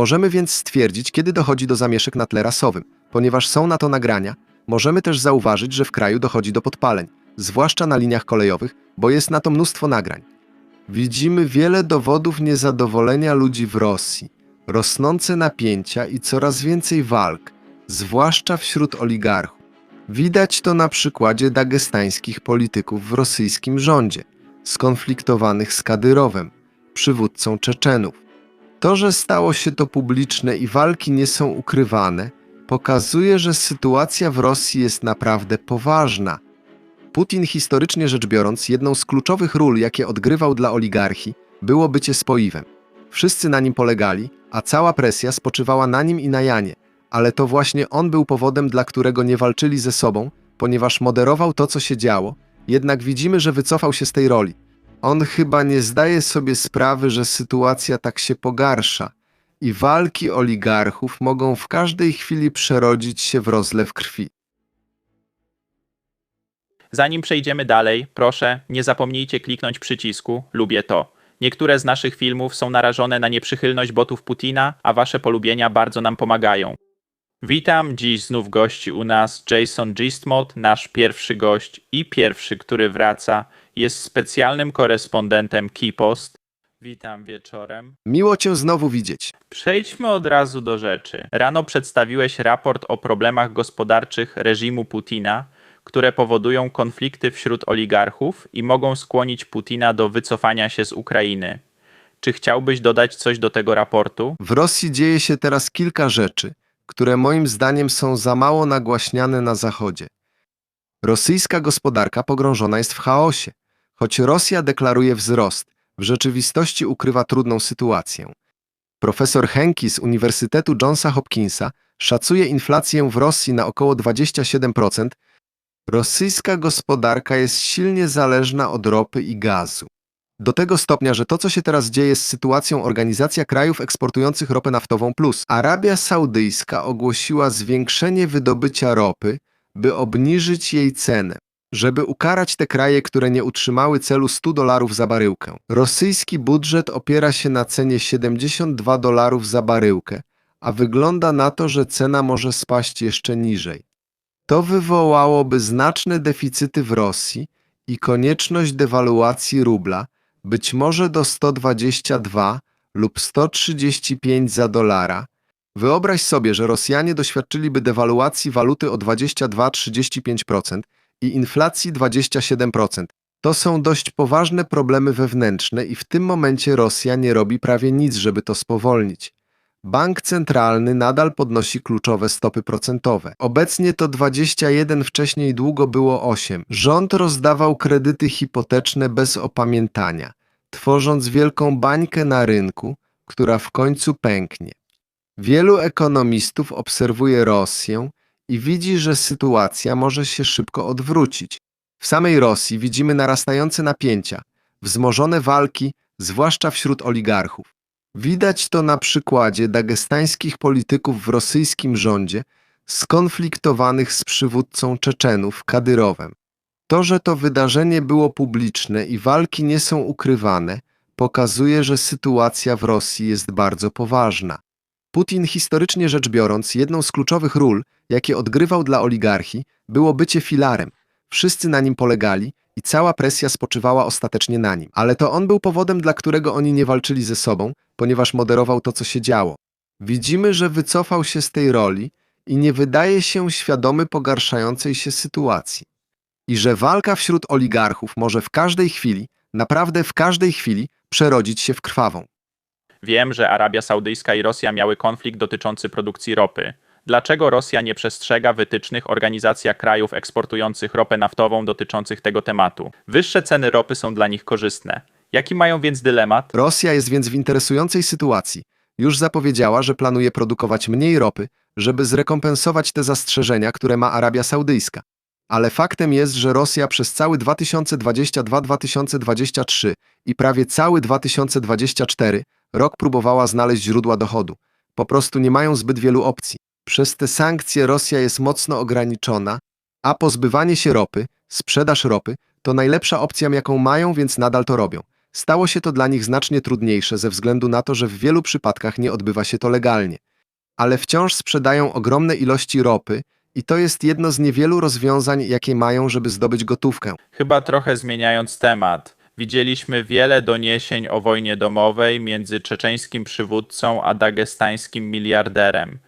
Możemy więc stwierdzić, kiedy dochodzi do zamieszek na tle rasowym. Ponieważ są na to nagrania, możemy też zauważyć, że w kraju dochodzi do podpaleń, zwłaszcza na liniach kolejowych, bo jest na to mnóstwo nagrań. Widzimy wiele dowodów niezadowolenia ludzi w Rosji, rosnące napięcia i coraz więcej walk, zwłaszcza wśród oligarchów. Widać to na przykładzie dagestańskich polityków w rosyjskim rządzie, skonfliktowanych z Kadyrowem, przywódcą Czeczenów. To, że stało się to publiczne i walki nie są ukrywane, pokazuje, że sytuacja w Rosji jest naprawdę poważna. Putin, historycznie rzecz biorąc, jedną z kluczowych ról, jakie odgrywał dla oligarchii, było bycie spoiwem. Wszyscy na nim polegali, a cała presja spoczywała na nim i na Janie, ale to właśnie on był powodem, dla którego nie walczyli ze sobą, ponieważ moderował to, co się działo, jednak widzimy, że wycofał się z tej roli. On chyba nie zdaje sobie sprawy, że sytuacja tak się pogarsza i walki oligarchów mogą w każdej chwili przerodzić się w rozlew krwi. Zanim przejdziemy dalej, proszę, nie zapomnijcie kliknąć przycisku Lubię to. Niektóre z naszych filmów są narażone na nieprzychylność botów Putina, a wasze polubienia bardzo nam pomagają. Witam, dziś znów gości u nas Jason Gistmod, nasz pierwszy gość i pierwszy, który wraca. Jest specjalnym korespondentem Keypost. Witam wieczorem. Miło cię znowu widzieć. Przejdźmy od razu do rzeczy. Rano przedstawiłeś raport o problemach gospodarczych reżimu Putina, które powodują konflikty wśród oligarchów i mogą skłonić Putina do wycofania się z Ukrainy. Czy chciałbyś dodać coś do tego raportu? W Rosji dzieje się teraz kilka rzeczy, które moim zdaniem są za mało nagłaśniane na Zachodzie. Rosyjska gospodarka pogrążona jest w chaosie. Choć Rosja deklaruje wzrost, w rzeczywistości ukrywa trudną sytuację. Profesor Henki z Uniwersytetu Johnsa Hopkinsa szacuje inflację w Rosji na około 27%. Rosyjska gospodarka jest silnie zależna od ropy i gazu. Do tego stopnia, że to, co się teraz dzieje z sytuacją Organizacja Krajów Eksportujących Ropę Naftową Plus, Arabia Saudyjska ogłosiła zwiększenie wydobycia ropy, by obniżyć jej cenę, żeby ukarać te kraje, które nie utrzymały celu 100 dolarów za baryłkę. Rosyjski budżet opiera się na cenie 72 dolarów za baryłkę, a wygląda na to, że cena może spaść jeszcze niżej. To wywołałoby znaczne deficyty w Rosji i konieczność dewaluacji rubla, być może do 122 lub 135 za dolara. Wyobraź sobie, że Rosjanie doświadczyliby dewaluacji waluty o 22-35% i inflacji 27%. To są dość poważne problemy wewnętrzne i w tym momencie Rosja nie robi prawie nic, żeby to spowolnić. Bank centralny nadal podnosi kluczowe stopy procentowe. Obecnie to 21, wcześniej długo było 8. Rząd rozdawał kredyty hipoteczne bez opamiętania, tworząc wielką bańkę na rynku, która w końcu pęknie. Wielu ekonomistów obserwuje Rosję i widzi, że sytuacja może się szybko odwrócić. W samej Rosji widzimy narastające napięcia, wzmożone walki, zwłaszcza wśród oligarchów. Widać to na przykładzie dagestańskich polityków w rosyjskim rządzie skonfliktowanych z przywódcą Czeczenów Kadyrowem. To, że to wydarzenie było publiczne i walki nie są ukrywane, pokazuje, że sytuacja w Rosji jest bardzo poważna. Putin, historycznie rzecz biorąc, jedną z kluczowych ról, jakie odgrywał dla oligarchii, było bycie filarem. Wszyscy na nim polegali i cała presja spoczywała ostatecznie na nim. Ale to on był powodem, dla którego oni nie walczyli ze sobą, ponieważ moderował to, co się działo. Widzimy, że wycofał się z tej roli i nie wydaje się świadomy pogarszającej się sytuacji. I że walka wśród oligarchów może w każdej chwili, naprawdę w każdej chwili, przerodzić się w krwawą. Wiem, że Arabia Saudyjska i Rosja miały konflikt dotyczący produkcji ropy. Dlaczego Rosja nie przestrzega wytycznych Organizacja Krajów Eksportujących Ropę Naftową dotyczących tego tematu? Wyższe ceny ropy są dla nich korzystne. Jaki mają więc dylemat? Rosja jest więc w interesującej sytuacji. Już zapowiedziała, że planuje produkować mniej ropy, żeby zrekompensować te zastrzeżenia, które ma Arabia Saudyjska. Ale faktem jest, że Rosja przez cały 2022-2023 i prawie cały 2024 rok próbowała znaleźć źródła dochodu. Po prostu nie mają zbyt wielu opcji. Przez te sankcje Rosja jest mocno ograniczona, a pozbywanie się ropy, sprzedaż ropy, to najlepsza opcja, jaką mają, więc nadal to robią. stało się to dla nich znacznie trudniejsze ze względu na to, że w wielu przypadkach nie odbywa się to legalnie. Ale wciąż sprzedają ogromne ilości ropy i to jest jedno z niewielu rozwiązań, jakie mają, żeby zdobyć gotówkę. Chyba trochę zmieniając temat. Widzieliśmy wiele doniesień o wojnie domowej między czeczeńskim przywódcą a dagestańskim miliarderem.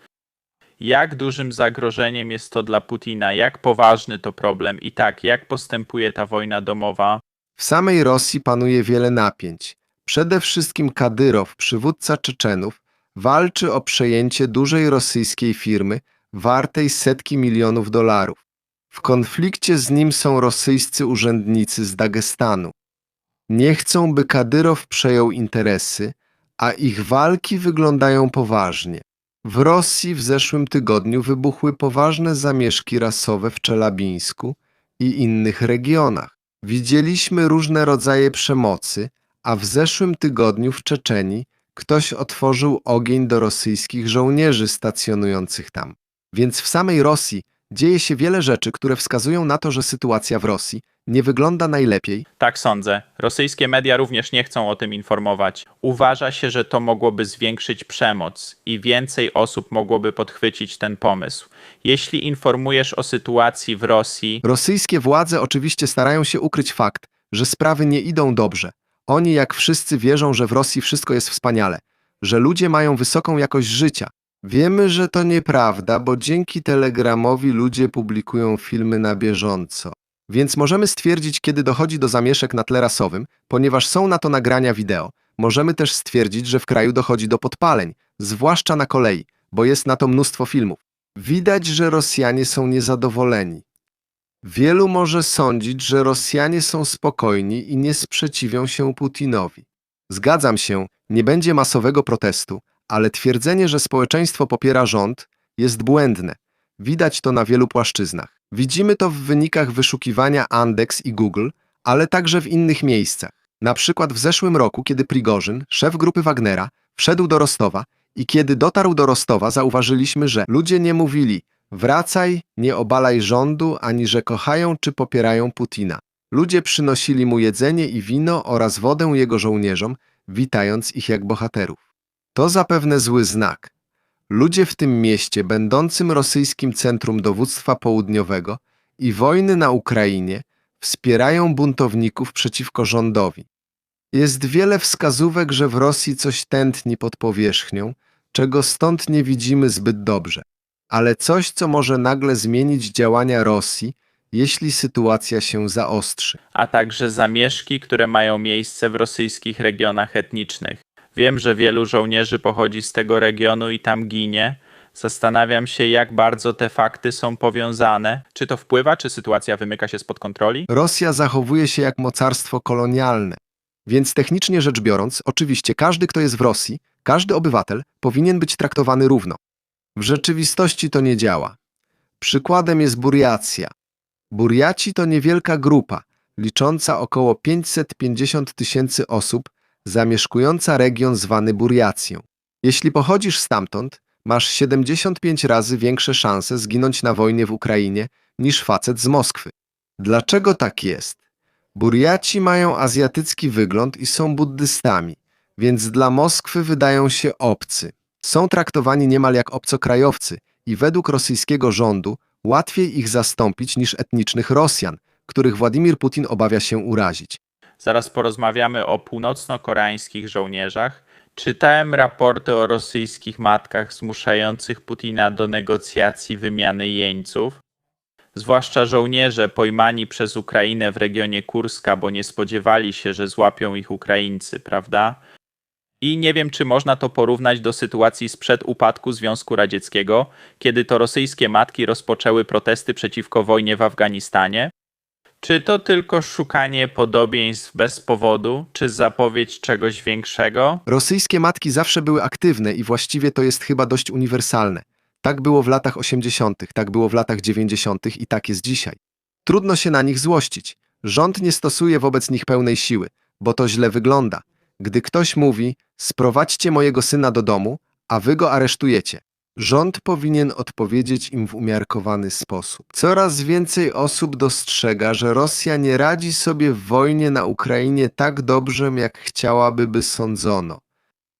Jak dużym zagrożeniem jest to dla Putina? Jak poważny to problem? I tak, jak postępuje ta wojna domowa? W samej Rosji panuje wiele napięć. Przede wszystkim Kadyrow, przywódca Czeczenów, walczy o przejęcie dużej rosyjskiej firmy wartej setki milionów dolarów. W konflikcie z nim są rosyjscy urzędnicy z Dagestanu. Nie chcą, by Kadyrow przejął interesy, a ich walki wyglądają poważnie. W Rosji w zeszłym tygodniu wybuchły poważne zamieszki rasowe w Czelabińsku i innych regionach. Widzieliśmy różne rodzaje przemocy, a w zeszłym tygodniu w Czeczenii ktoś otworzył ogień do rosyjskich żołnierzy stacjonujących tam. Więc w samej Rosji dzieje się wiele rzeczy, które wskazują na to, że sytuacja w Rosji nie wygląda najlepiej. Tak sądzę. Rosyjskie media również nie chcą o tym informować. Uważa się, że to mogłoby zwiększyć przemoc i więcej osób mogłoby podchwycić ten pomysł. Jeśli informujesz o sytuacji w Rosji, Rosyjskie władze oczywiście starają się ukryć fakt, że sprawy nie idą dobrze. Oni, jak wszyscy, wierzą, że w Rosji wszystko jest wspaniale, że ludzie mają wysoką jakość życia. Wiemy, że to nieprawda, bo dzięki telegramowi ludzie publikują filmy na bieżąco. Więc możemy stwierdzić, kiedy dochodzi do zamieszek na tle rasowym, ponieważ są na to nagrania wideo. Możemy też stwierdzić, że w kraju dochodzi do podpaleń, zwłaszcza na kolei, bo jest na to mnóstwo filmów. Widać, że Rosjanie są niezadowoleni. Wielu może sądzić, że Rosjanie są spokojni i nie sprzeciwią się Putinowi. Zgadzam się, nie będzie masowego protestu, ale twierdzenie, że społeczeństwo popiera rząd, jest błędne. Widać to na wielu płaszczyznach. Widzimy to w wynikach wyszukiwania Andex i Google, ale także w innych miejscach. Na przykład w zeszłym roku, kiedy Prigorzyn, szef grupy Wagnera, wszedł do Rostowa i kiedy dotarł do Rostowa, zauważyliśmy, że ludzie nie mówili wracaj, nie obalaj rządu, ani że kochają czy popierają Putina. Ludzie przynosili mu jedzenie i wino oraz wodę jego żołnierzom, witając ich jak bohaterów. To zapewne zły znak. Ludzie w tym mieście, będącym rosyjskim centrum dowództwa południowego i wojny na Ukrainie, wspierają buntowników przeciwko rządowi. Jest wiele wskazówek, że w Rosji coś tętni pod powierzchnią, czego stąd nie widzimy zbyt dobrze. Ale coś, co może nagle zmienić działania Rosji, jeśli sytuacja się zaostrzy. a także zamieszki, które mają miejsce w rosyjskich regionach etnicznych. Wiem, że wielu żołnierzy pochodzi z tego regionu i tam ginie. Zastanawiam się, jak bardzo te fakty są powiązane. Czy to wpływa, czy sytuacja wymyka się spod kontroli? Rosja zachowuje się jak mocarstwo kolonialne. Więc technicznie rzecz biorąc, oczywiście każdy, kto jest w Rosji, każdy obywatel powinien być traktowany równo. W rzeczywistości to nie działa. Przykładem jest Buriacja. Buriaci to niewielka grupa, licząca około 550 tysięcy osób, zamieszkująca region zwany Buriacją. Jeśli pochodzisz stamtąd, masz 75 razy większe szanse zginąć na wojnie w Ukrainie niż facet z Moskwy. Dlaczego tak jest? Buriaci mają azjatycki wygląd i są buddystami, więc dla Moskwy wydają się obcy. Są traktowani niemal jak obcokrajowcy i według rosyjskiego rządu łatwiej ich zastąpić niż etnicznych Rosjan, których Władimir Putin obawia się urazić. Zaraz porozmawiamy o północno-koreańskich żołnierzach. Czytałem raporty o rosyjskich matkach zmuszających Putina do negocjacji wymiany jeńców. Zwłaszcza żołnierze pojmani przez Ukrainę w regionie Kurska, bo nie spodziewali się, że złapią ich Ukraińcy, prawda? I nie wiem, czy można to porównać do sytuacji sprzed upadku Związku Radzieckiego, kiedy to rosyjskie matki rozpoczęły protesty przeciwko wojnie w Afganistanie. Czy to tylko szukanie podobieństw bez powodu, czy zapowiedź czegoś większego? Rosyjskie matki zawsze były aktywne i właściwie to jest chyba dość uniwersalne. Tak było w latach 80., tak było w latach 90. i tak jest dzisiaj. Trudno się na nich złościć. Rząd nie stosuje wobec nich pełnej siły, bo to źle wygląda. Gdy ktoś mówi, sprowadźcie mojego syna do domu, a wy go aresztujecie. Rząd powinien odpowiedzieć im w umiarkowany sposób. Coraz więcej osób dostrzega, że Rosja nie radzi sobie w wojnie na Ukrainie tak dobrze, jak chciałaby, by sądzono.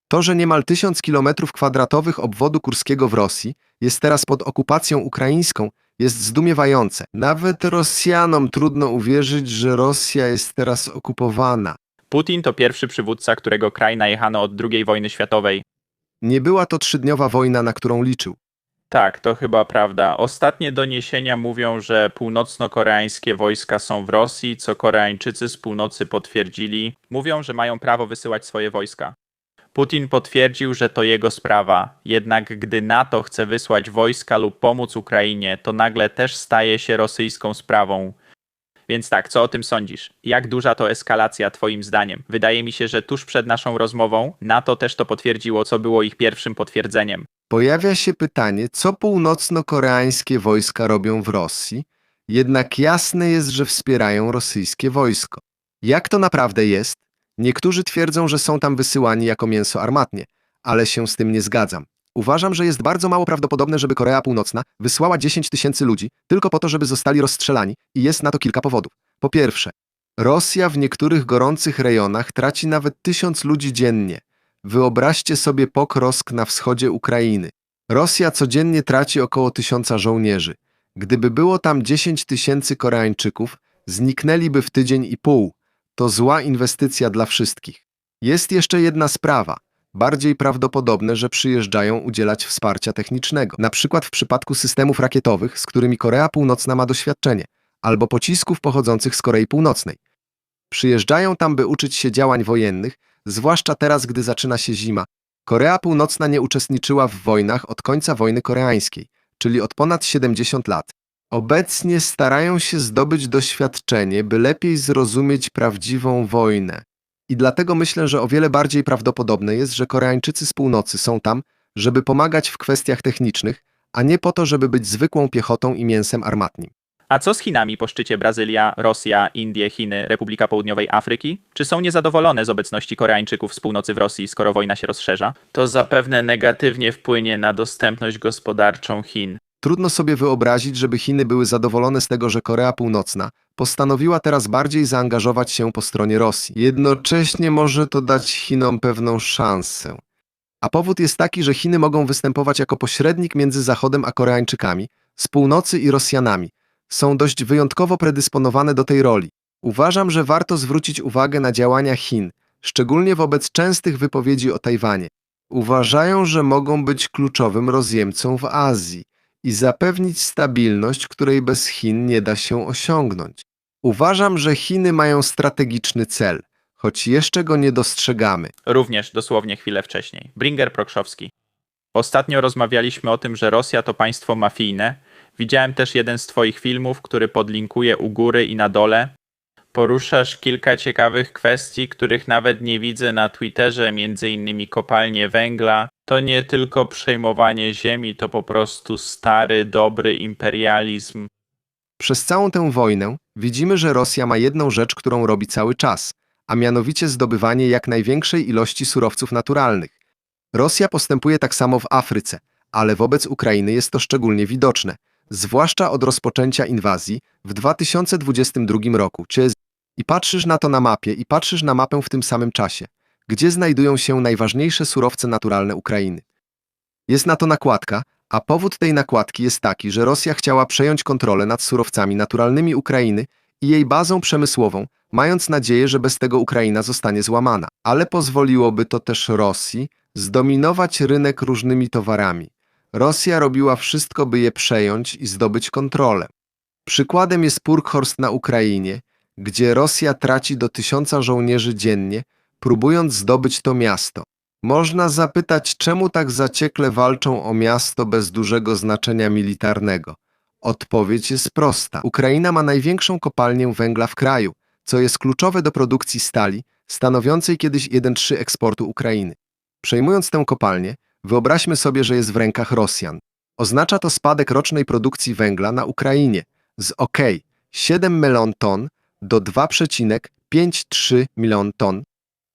To, że niemal tysiąc kilometrów kwadratowych obwodu kurskiego w Rosji jest teraz pod okupacją ukraińską, jest zdumiewające. Nawet Rosjanom trudno uwierzyć, że Rosja jest teraz okupowana. Putin to pierwszy przywódca, którego kraj najechano od II wojny światowej. Nie była to trzydniowa wojna, na którą liczył. Tak, to chyba prawda. Ostatnie doniesienia mówią, że północno-koreańskie wojska są w Rosji, co Koreańczycy z północy potwierdzili. Mówią, że mają prawo wysyłać swoje wojska. Putin potwierdził, że to jego sprawa. Jednak gdy NATO chce wysłać wojska lub pomóc Ukrainie, to nagle też staje się rosyjską sprawą. Więc tak, co o tym sądzisz? Jak duża to eskalacja Twoim zdaniem? Wydaje mi się, że tuż przed naszą rozmową NATO też to potwierdziło, co było ich pierwszym potwierdzeniem. Pojawia się pytanie, co północno-koreańskie wojska robią w Rosji, jednak jasne jest, że wspierają rosyjskie wojsko. Jak to naprawdę jest? Niektórzy twierdzą, że są tam wysyłani jako mięso armatnie, ale się z tym nie zgadzam. Uważam, że jest bardzo mało prawdopodobne, żeby Korea Północna wysłała 10 tysięcy ludzi tylko po to, żeby zostali rozstrzelani i jest na to kilka powodów. Po pierwsze, Rosja w niektórych gorących rejonach traci nawet tysiąc ludzi dziennie. Wyobraźcie sobie Pokrosk na wschodzie Ukrainy. Rosja codziennie traci około tysiąca żołnierzy. Gdyby było tam 10 tysięcy Koreańczyków, zniknęliby w tydzień i pół. To zła inwestycja dla wszystkich. Jest jeszcze jedna sprawa. Bardziej prawdopodobne, że przyjeżdżają udzielać wsparcia technicznego, na przykład w przypadku systemów rakietowych, z którymi Korea Północna ma doświadczenie, albo pocisków pochodzących z Korei Północnej. Przyjeżdżają tam, by uczyć się działań wojennych, zwłaszcza teraz, gdy zaczyna się zima. Korea Północna nie uczestniczyła w wojnach od końca wojny koreańskiej, czyli od ponad 70 lat. Obecnie starają się zdobyć doświadczenie, by lepiej zrozumieć prawdziwą wojnę. I dlatego myślę, że o wiele bardziej prawdopodobne jest, że Koreańczycy z północy są tam, żeby pomagać w kwestiach technicznych, a nie po to, żeby być zwykłą piechotą i mięsem armatnim. A co z Chinami po szczycie Brazylia, Rosja, Indie, Chiny, Republika Południowej Afryki? Czy są niezadowolone z obecności Koreańczyków z północy w Rosji, skoro wojna się rozszerza? To zapewne negatywnie wpłynie na dostępność gospodarczą Chin. Trudno sobie wyobrazić, żeby Chiny były zadowolone z tego, że Korea Północna postanowiła teraz bardziej zaangażować się po stronie Rosji. Jednocześnie może to dać Chinom pewną szansę. A powód jest taki, że Chiny mogą występować jako pośrednik między Zachodem a Koreańczykami, z północy i Rosjanami. Są dość wyjątkowo predysponowane do tej roli. Uważam, że warto zwrócić uwagę na działania Chin, szczególnie wobec częstych wypowiedzi o Tajwanie. Uważają, że mogą być kluczowym rozjemcą w Azji i zapewnić stabilność, której bez Chin nie da się osiągnąć. Uważam, że Chiny mają strategiczny cel, choć jeszcze go nie dostrzegamy. Również dosłownie chwilę wcześniej. Bringer Prokrzowski. Ostatnio rozmawialiśmy o tym, że Rosja to państwo mafijne. Widziałem też jeden z Twoich filmów, który podlinkuję u góry i na dole. Poruszasz kilka ciekawych kwestii, których nawet nie widzę na Twitterze, między innymi kopalnie węgla. To nie tylko przejmowanie ziemi, to po prostu stary, dobry imperializm. Przez całą tę wojnę widzimy, że Rosja ma jedną rzecz, którą robi cały czas, a mianowicie zdobywanie jak największej ilości surowców naturalnych. Rosja postępuje tak samo w Afryce, ale wobec Ukrainy jest to szczególnie widoczne, zwłaszcza od rozpoczęcia inwazji w 2022 roku. Czy i patrzysz na to na mapie i patrzysz na mapę w tym samym czasie, gdzie znajdują się najważniejsze surowce naturalne Ukrainy. Jest na to nakładka, a powód tej nakładki jest taki, że Rosja chciała przejąć kontrolę nad surowcami naturalnymi Ukrainy i jej bazą przemysłową, mając nadzieję, że bez tego Ukraina zostanie złamana. Ale pozwoliłoby to też Rosji zdominować rynek różnymi towarami. Rosja robiła wszystko, by je przejąć i zdobyć kontrolę. Przykładem jest Purkhorst na Ukrainie, gdzie Rosja traci do tysiąca żołnierzy dziennie, próbując zdobyć to miasto. Można zapytać, czemu tak zaciekle walczą o miasto bez dużego znaczenia militarnego. Odpowiedź jest prosta. Ukraina ma największą kopalnię węgla w kraju, co jest kluczowe do produkcji stali, stanowiącej kiedyś 1,3 eksportu Ukrainy. Przejmując tę kopalnię, wyobraźmy sobie, że jest w rękach Rosjan. Oznacza to spadek rocznej produkcji węgla na Ukrainie z OK 7 melon ton do 2,53 milion ton.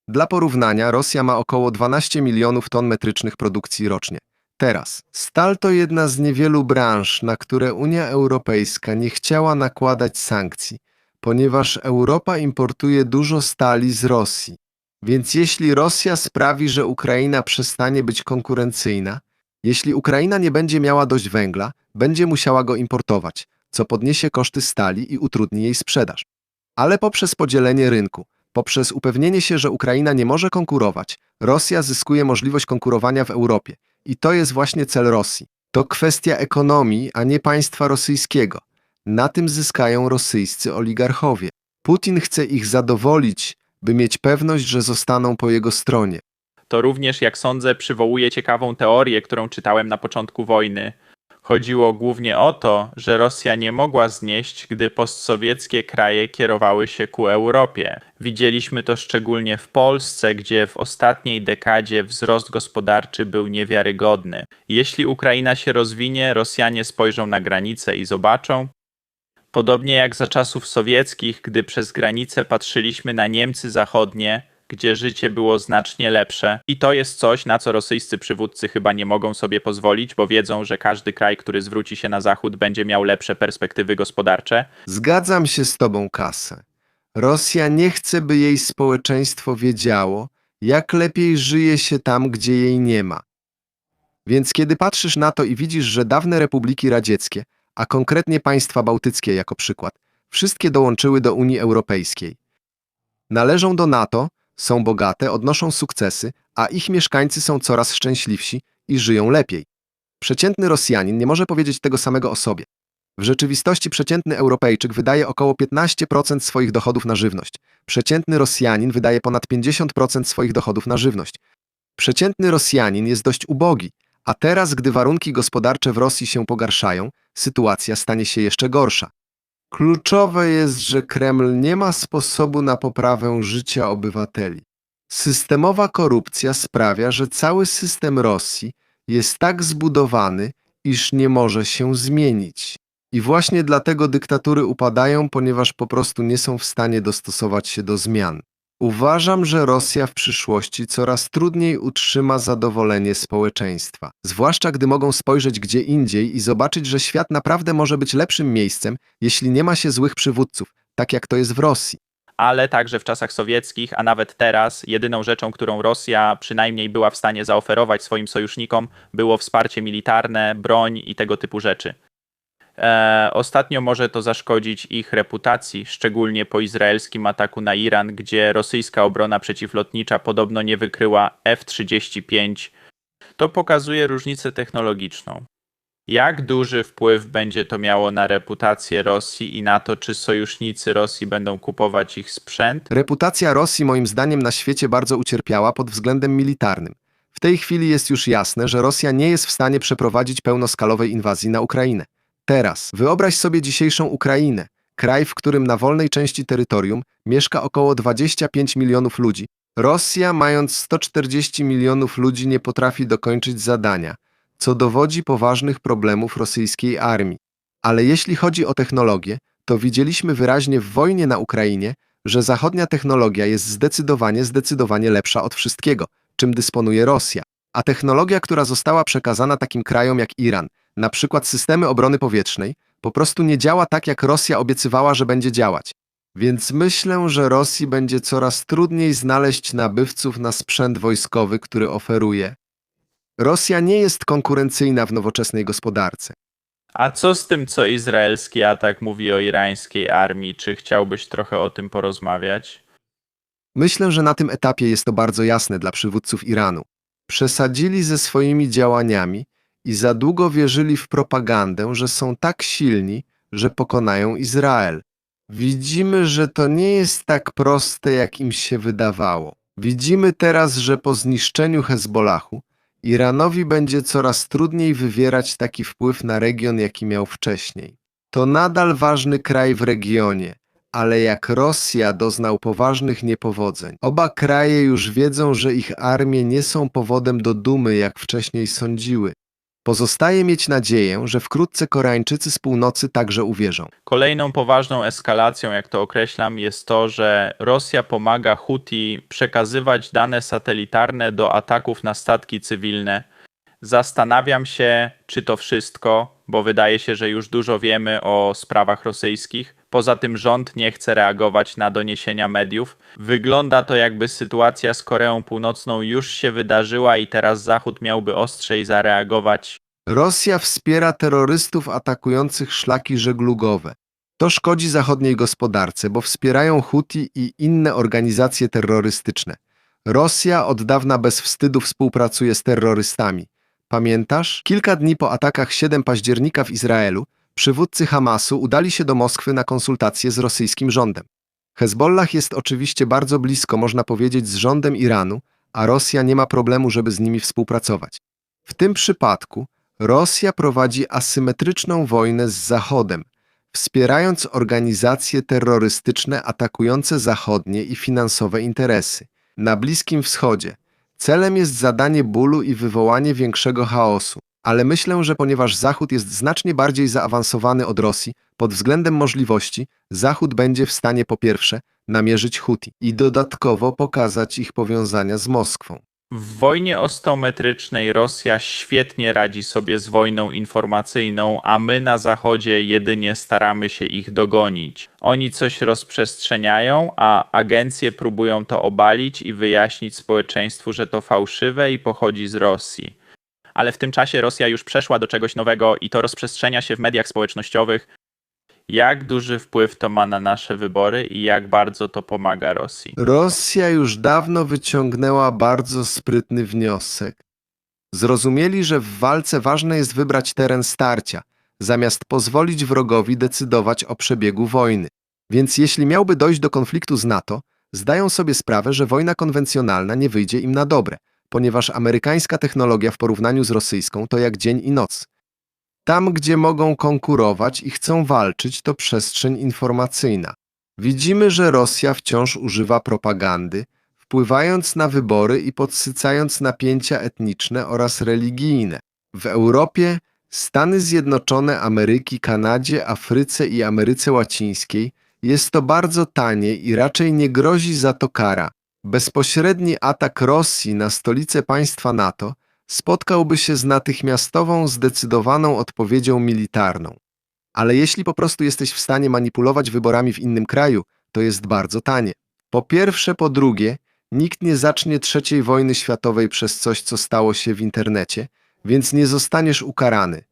Dla porównania Rosja ma około 12 milionów ton metrycznych produkcji rocznie. Teraz, stal to jedna z niewielu branż, na które Unia Europejska nie chciała nakładać sankcji, ponieważ Europa importuje dużo stali z Rosji. Więc jeśli Rosja sprawi, że Ukraina przestanie być konkurencyjna, jeśli Ukraina nie będzie miała dość węgla, będzie musiała go importować, co podniesie koszty stali i utrudni jej sprzedaż. Ale poprzez podzielenie rynku, poprzez upewnienie się, że Ukraina nie może konkurować, Rosja zyskuje możliwość konkurowania w Europie. I to jest właśnie cel Rosji. To kwestia ekonomii, a nie państwa rosyjskiego. Na tym zyskają rosyjscy oligarchowie. Putin chce ich zadowolić, by mieć pewność, że zostaną po jego stronie. To również, jak sądzę, przywołuje ciekawą teorię, którą czytałem na początku wojny. Chodziło głównie o to, że Rosja nie mogła znieść, gdy postsowieckie kraje kierowały się ku Europie. Widzieliśmy to szczególnie w Polsce, gdzie w ostatniej dekadzie wzrost gospodarczy był niewiarygodny. Jeśli Ukraina się rozwinie, Rosjanie spojrzą na granicę i zobaczą, Podobnie jak za czasów sowieckich, gdy przez granicę patrzyliśmy na Niemcy zachodnie, gdzie życie było znacznie lepsze. I to jest coś, na co rosyjscy przywódcy chyba nie mogą sobie pozwolić, bo wiedzą, że każdy kraj, który zwróci się na zachód, będzie miał lepsze perspektywy gospodarcze. Zgadzam się z tobą, Kasę. Rosja nie chce, by jej społeczeństwo wiedziało, jak lepiej żyje się tam, gdzie jej nie ma. Więc kiedy patrzysz na to i widzisz, że dawne republiki radzieckie, a konkretnie państwa bałtyckie jako przykład, wszystkie dołączyły do Unii Europejskiej. Należą do NATO, są bogate, odnoszą sukcesy, a ich mieszkańcy są coraz szczęśliwsi i żyją lepiej. Przeciętny Rosjanin nie może powiedzieć tego samego o sobie. W rzeczywistości przeciętny Europejczyk wydaje około 15% swoich dochodów na żywność. Przeciętny Rosjanin wydaje ponad 50% swoich dochodów na żywność. Przeciętny Rosjanin jest dość ubogi, a teraz, gdy warunki gospodarcze w Rosji się pogarszają, sytuacja stanie się jeszcze gorsza. Kluczowe jest, że Kreml nie ma sposobu na poprawę życia obywateli. Systemowa korupcja sprawia, że cały system Rosji jest tak zbudowany, iż nie może się zmienić. I właśnie dlatego dyktatury upadają, ponieważ po prostu nie są w stanie dostosować się do zmian. Uważam, że Rosja w przyszłości coraz trudniej utrzyma zadowolenie społeczeństwa, zwłaszcza gdy mogą spojrzeć gdzie indziej i zobaczyć, że świat naprawdę może być lepszym miejscem, jeśli nie ma się złych przywódców, tak jak to jest w Rosji. ale także w czasach sowieckich, a nawet teraz, jedyną rzeczą, którą Rosja przynajmniej była w stanie zaoferować swoim sojusznikom, było wsparcie militarne, broń i tego typu rzeczy. E, ostatnio może to zaszkodzić ich reputacji, szczególnie po izraelskim ataku na Iran, gdzie rosyjska obrona przeciwlotnicza podobno nie wykryła F-35. To pokazuje różnicę technologiczną. Jak duży wpływ będzie to miało na reputację Rosji i na to, czy sojusznicy Rosji będą kupować ich sprzęt? Reputacja Rosji moim zdaniem na świecie bardzo ucierpiała pod względem militarnym. W tej chwili jest już jasne, że Rosja nie jest w stanie przeprowadzić pełnoskalowej inwazji na Ukrainę. Teraz wyobraź sobie dzisiejszą Ukrainę, kraj, w którym na wolnej części terytorium mieszka około 25 milionów ludzi. Rosja, mając 140 milionów ludzi, nie potrafi dokończyć zadania, co dowodzi poważnych problemów rosyjskiej armii. Ale jeśli chodzi o technologię, to widzieliśmy wyraźnie w wojnie na Ukrainie, że zachodnia technologia jest zdecydowanie, zdecydowanie lepsza od wszystkiego, czym dysponuje Rosja. A technologia, która została przekazana takim krajom jak Iran, na przykład systemy obrony powietrznej, po prostu nie działa tak, jak Rosja obiecywała, że będzie działać. Więc myślę, że Rosji będzie coraz trudniej znaleźć nabywców na sprzęt wojskowy, który oferuje. Rosja nie jest konkurencyjna w nowoczesnej gospodarce. A co z tym, co izraelski atak mówi o irańskiej armii? Czy chciałbyś trochę o tym porozmawiać? Myślę, że na tym etapie jest to bardzo jasne dla przywódców Iranu. Przesadzili ze swoimi działaniami i za długo wierzyli w propagandę, że są tak silni, że pokonają Izrael. Widzimy, że to nie jest tak proste, jak im się wydawało. Widzimy teraz, że po zniszczeniu Hezbollahu Iranowi będzie coraz trudniej wywierać taki wpływ na region, jaki miał wcześniej. To nadal ważny kraj w regionie, ale jak Rosja doznał poważnych niepowodzeń. Oba kraje już wiedzą, że ich armie nie są powodem do dumy, jak wcześniej sądziły. Pozostaje mieć nadzieję, że wkrótce Koreańczycy z północy także uwierzą. Kolejną poważną eskalacją, jak to określam, jest to, że Rosja pomaga Huti przekazywać dane satelitarne do ataków na statki cywilne. Zastanawiam się, czy to wszystko, bo wydaje się, że już dużo wiemy o sprawach rosyjskich. Poza tym rząd nie chce reagować na doniesienia mediów. Wygląda to, jakby sytuacja z Koreą Północną już się wydarzyła i teraz Zachód miałby ostrzej zareagować. Rosja wspiera terrorystów atakujących szlaki żeglugowe. To szkodzi zachodniej gospodarce, bo wspierają Huti i inne organizacje terrorystyczne. Rosja od dawna bez wstydu współpracuje z terrorystami. Pamiętasz? Kilka dni po atakach 7 października w Izraelu przywódcy Hamasu udali się do Moskwy na konsultacje z rosyjskim rządem. Hezbollah jest oczywiście bardzo blisko, można powiedzieć, z rządem Iranu, a Rosja nie ma problemu, żeby z nimi współpracować. W tym przypadku Rosja prowadzi asymetryczną wojnę z Zachodem, wspierając organizacje terrorystyczne atakujące zachodnie i finansowe interesy. Na Bliskim Wschodzie celem jest zadanie bólu i wywołanie większego chaosu. Ale myślę, że ponieważ Zachód jest znacznie bardziej zaawansowany od Rosji, pod względem możliwości, Zachód będzie w stanie po pierwsze namierzyć Huti i dodatkowo pokazać ich powiązania z Moskwą. W wojnie ostometrycznej Rosja świetnie radzi sobie z wojną informacyjną, a my na Zachodzie jedynie staramy się ich dogonić. Oni coś rozprzestrzeniają, a agencje próbują to obalić i wyjaśnić społeczeństwu, że to fałszywe i pochodzi z Rosji. Ale w tym czasie Rosja już przeszła do czegoś nowego i to rozprzestrzenia się w mediach społecznościowych. Jak duży wpływ to ma na nasze wybory i jak bardzo to pomaga Rosji? Rosja już dawno wyciągnęła bardzo sprytny wniosek. Zrozumieli, że w walce ważne jest wybrać teren starcia, zamiast pozwolić wrogowi decydować o przebiegu wojny. Więc jeśli miałby dojść do konfliktu z NATO, zdają sobie sprawę, że wojna konwencjonalna nie wyjdzie im na dobre, ponieważ amerykańska technologia w porównaniu z rosyjską to jak dzień i noc. Tam, gdzie mogą konkurować i chcą walczyć, to przestrzeń informacyjna. Widzimy, że Rosja wciąż używa propagandy, wpływając na wybory i podsycając napięcia etniczne oraz religijne. W Europie, Stany Zjednoczone Ameryki, Kanadzie, Afryce i Ameryce Łacińskiej jest to bardzo tanie i raczej nie grozi za to kara. Bezpośredni atak Rosji na stolicę państwa NATO spotkałby się z natychmiastową, zdecydowaną odpowiedzią militarną. Ale jeśli po prostu jesteś w stanie manipulować wyborami w innym kraju, to jest bardzo tanie. Po pierwsze, po drugie, nikt nie zacznie trzeciej wojny światowej przez coś, co stało się w internecie, więc nie zostaniesz ukarany.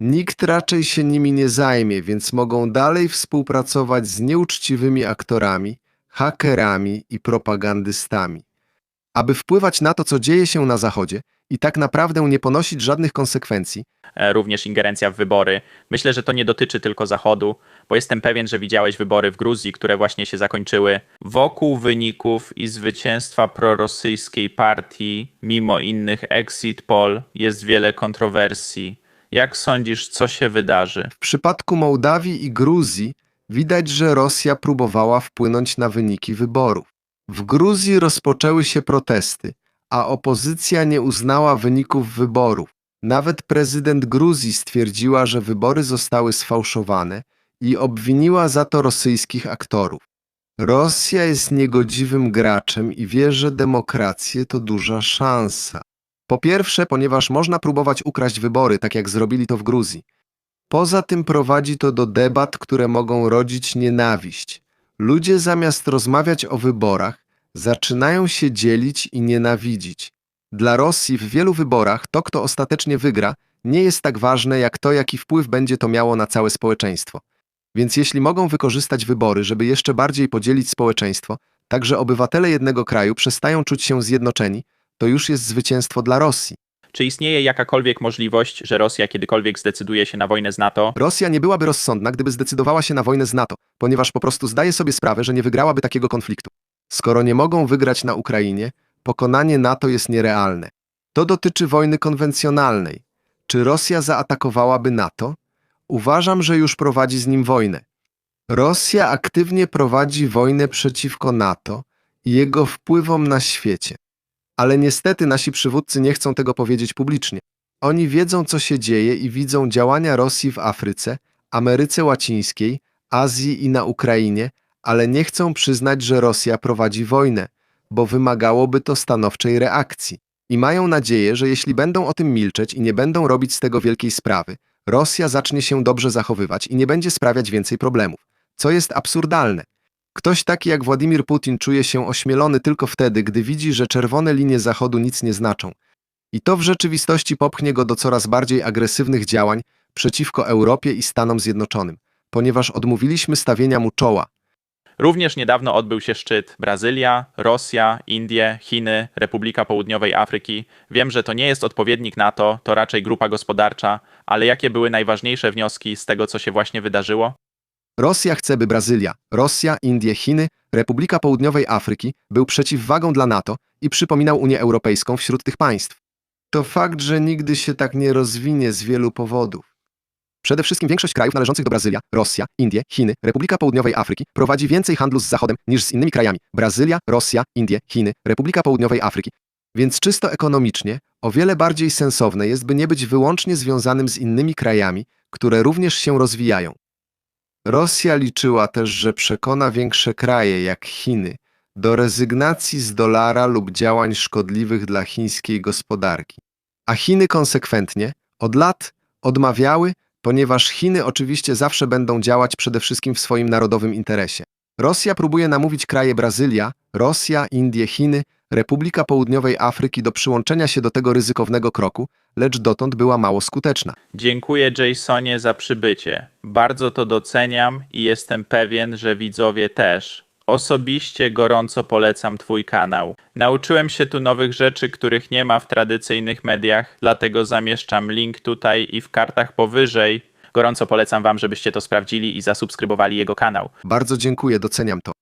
Nikt raczej się nimi nie zajmie, więc mogą dalej współpracować z nieuczciwymi aktorami, hakerami i propagandystami. Aby wpływać na to, co dzieje się na Zachodzie i tak naprawdę nie ponosić żadnych konsekwencji, e, również ingerencja w wybory. Myślę, że to nie dotyczy tylko Zachodu, bo jestem pewien, że widziałeś wybory w Gruzji, które właśnie się zakończyły. Wokół wyników i zwycięstwa prorosyjskiej partii, mimo innych exit poll, jest wiele kontrowersji. Jak sądzisz, co się wydarzy? w przypadku Mołdawii i Gruzji widać, że Rosja próbowała wpłynąć na wyniki wyborów. W Gruzji rozpoczęły się protesty, a opozycja nie uznała wyników wyborów. Nawet prezydent Gruzji stwierdziła, że wybory zostały sfałszowane i obwiniła za to rosyjskich aktorów. Rosja jest niegodziwym graczem i wie, że demokrację to duża szansa. Po pierwsze, ponieważ można próbować ukraść wybory, tak jak zrobili to w Gruzji. Poza tym prowadzi to do debat, które mogą rodzić nienawiść. Ludzie zamiast rozmawiać o wyborach, zaczynają się dzielić i nienawidzić. Dla Rosji w wielu wyborach to, kto ostatecznie wygra, nie jest tak ważne jak to, jaki wpływ będzie to miało na całe społeczeństwo. Więc jeśli mogą wykorzystać wybory, żeby jeszcze bardziej podzielić społeczeństwo, tak że obywatele jednego kraju przestają czuć się zjednoczeni, to już jest zwycięstwo dla Rosji. Czy istnieje jakakolwiek możliwość, że Rosja kiedykolwiek zdecyduje się na wojnę z NATO? Rosja nie byłaby rozsądna, gdyby zdecydowała się na wojnę z NATO, ponieważ po prostu zdaje sobie sprawę, że nie wygrałaby takiego konfliktu. Skoro nie mogą wygrać na Ukrainie, pokonanie NATO jest nierealne. To dotyczy wojny konwencjonalnej. Czy Rosja zaatakowałaby NATO? Uważam, że już prowadzi z nim wojnę. Rosja aktywnie prowadzi wojnę przeciwko NATO i jego wpływom na świecie. Ale niestety nasi przywódcy nie chcą tego powiedzieć publicznie. Oni wiedzą, co się dzieje i widzą działania Rosji w Afryce, Ameryce Łacińskiej, Azji i na Ukrainie, ale nie chcą przyznać, że Rosja prowadzi wojnę, bo wymagałoby to stanowczej reakcji. I mają nadzieję, że jeśli będą o tym milczeć i nie będą robić z tego wielkiej sprawy, Rosja zacznie się dobrze zachowywać i nie będzie sprawiać więcej problemów. Co jest absurdalne. Ktoś taki jak Władimir Putin czuje się ośmielony tylko wtedy, gdy widzi, że czerwone linie Zachodu nic nie znaczą. I to w rzeczywistości popchnie go do coraz bardziej agresywnych działań przeciwko Europie i Stanom Zjednoczonym, ponieważ odmówiliśmy stawienia mu czoła. Również niedawno odbył się szczyt Brazylia, Rosja, Indie, Chiny, Republika Południowej Afryki. Wiem, że to nie jest odpowiednik NATO, to raczej grupa gospodarcza, ale jakie były najważniejsze wnioski z tego, co się właśnie wydarzyło? Rosja chce, by Brazylia, Rosja, Indie, Chiny, Republika Południowej Afryki był przeciwwagą dla NATO i przypominał Unię Europejską wśród tych państw. To fakt, że nigdy się tak nie rozwinie z wielu powodów. Przede wszystkim większość krajów należących do Brazylia, Rosja, Indie, Chiny, Republika Południowej Afryki prowadzi więcej handlu z Zachodem niż z innymi krajami. Brazylia, Rosja, Indie, Chiny, Republika Południowej Afryki. Więc czysto ekonomicznie o wiele bardziej sensowne jest, by nie być wyłącznie związanym z innymi krajami, które również się rozwijają. Rosja liczyła też, że przekona większe kraje, jak Chiny, do rezygnacji z dolara lub działań szkodliwych dla chińskiej gospodarki. A Chiny konsekwentnie od lat odmawiały, ponieważ Chiny oczywiście zawsze będą działać przede wszystkim w swoim narodowym interesie. Rosja próbuje namówić kraje Brazylia, Rosja, Indie, Chiny, Republika Południowej Afryki do przyłączenia się do tego ryzykownego kroku, lecz dotąd była mało skuteczna. Dziękuję Jasonie za przybycie. Bardzo to doceniam i jestem pewien, że widzowie też. Osobiście gorąco polecam Twój kanał. Nauczyłem się tu nowych rzeczy, których nie ma w tradycyjnych mediach, dlatego zamieszczam link tutaj i w kartach powyżej. Gorąco polecam Wam, żebyście to sprawdzili i zasubskrybowali jego kanał. Bardzo dziękuję, doceniam to.